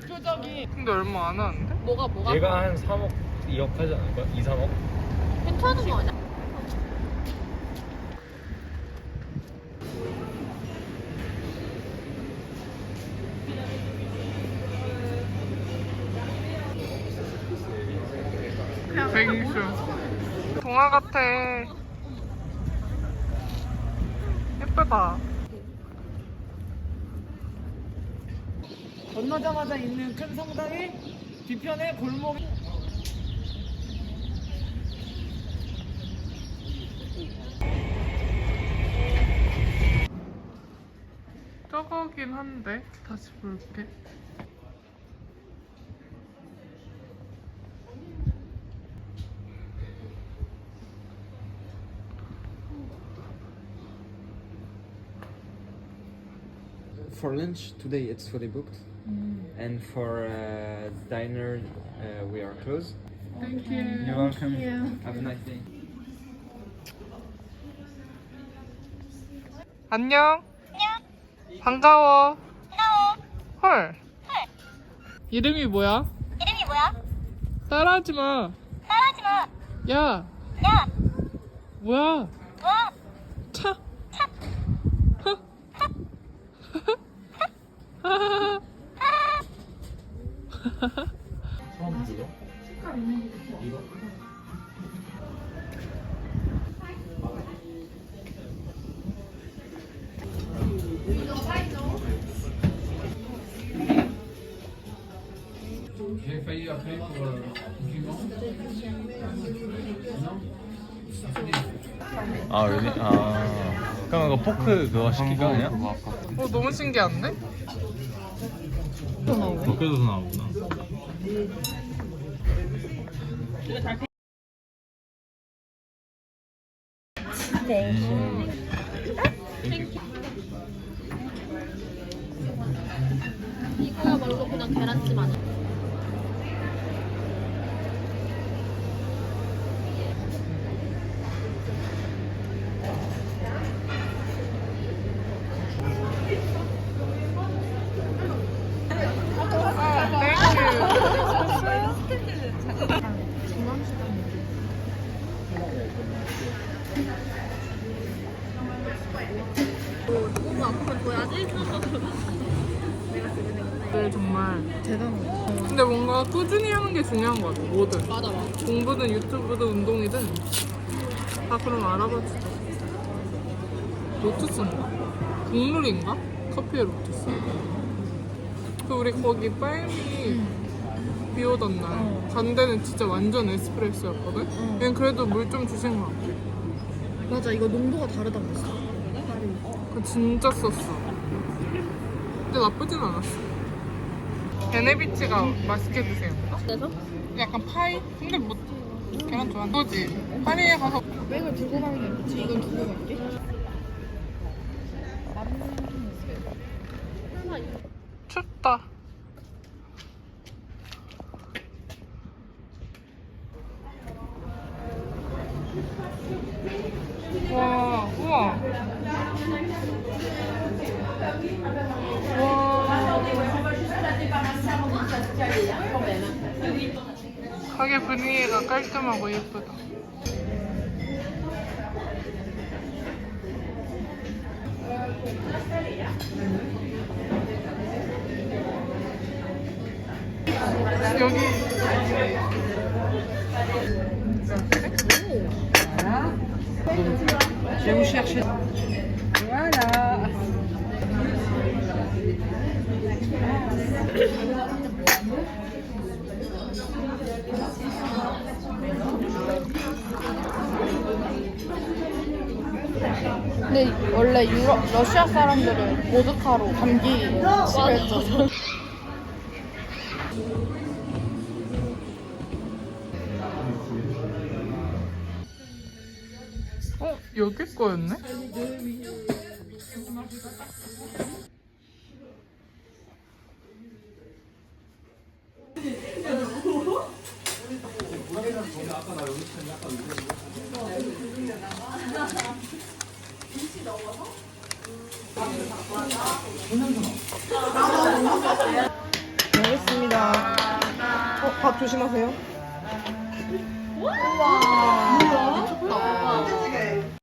대표적인 근데 얼마 안 하는데? 뭐가 뭐가 얘가 한 3억, 2억 하지 않을까? 2, 3억? 괜찮은 거 아니야? 백수. 동화 같아. 예쁘다. 건너자마자 있는 큰 성당이 뒤편에 골목 저거긴 한데 다시 볼게. For lunch today it's fully booked, and for uh, diner uh, we are closed. Thank you. You're welcome. Have a nice day. 안녕. 반가워. 헐. 이름이 뭐야? 이름이 뭐야? 따라하지 마. 따라하지 마. 야, 야, 뭐야? 뭐? 차. 아, 여기? 아. 그럼 이거 포크 그거 시킬까, 그냥? 어 너무 신기한데? 벗겨져서 나오구나. 이거야말로 그냥 계란찜 아니야? 너무 아프면 둬야지. 네, 정말 대단하다. 근데 뭔가 꾸준히 하는 게 중요한 것 같아. 뭐든. 맞아 맞아. 공부든 유튜브든 운동이든 다 그럼 알아봐주자. 로투스인가? 국룰인가? 커피의 로투스. 그 우리 거기 빨미 비 오던 날간 데는 진짜 완전 에스프레소였거든? 얘는 그래도 물 좀 주신 것 같아. 맞아 이거 농도가 다르다고 했어. 그 진짜 썼어. 근데 나쁘진 않았어. 베네비치가 맛있게 드세요. 그래서 약간 파이? 근데 뭐 계란 좋아하는 거지. 파리에 가서 백을 들고 가는 게 좋지. 이건 두고 갈게. 춥다. 와, 우와. 와. 가게 분위기가 깔끔하고 예쁘다. 여기 Je vais vous chercher. Voilà. 근데 원래 유럽 러시아 사람들은 보드카로 감기 치료했잖아. 어 여기 거였네? 알겠습니다. 어, 밥 조심하세요. 미쳤다.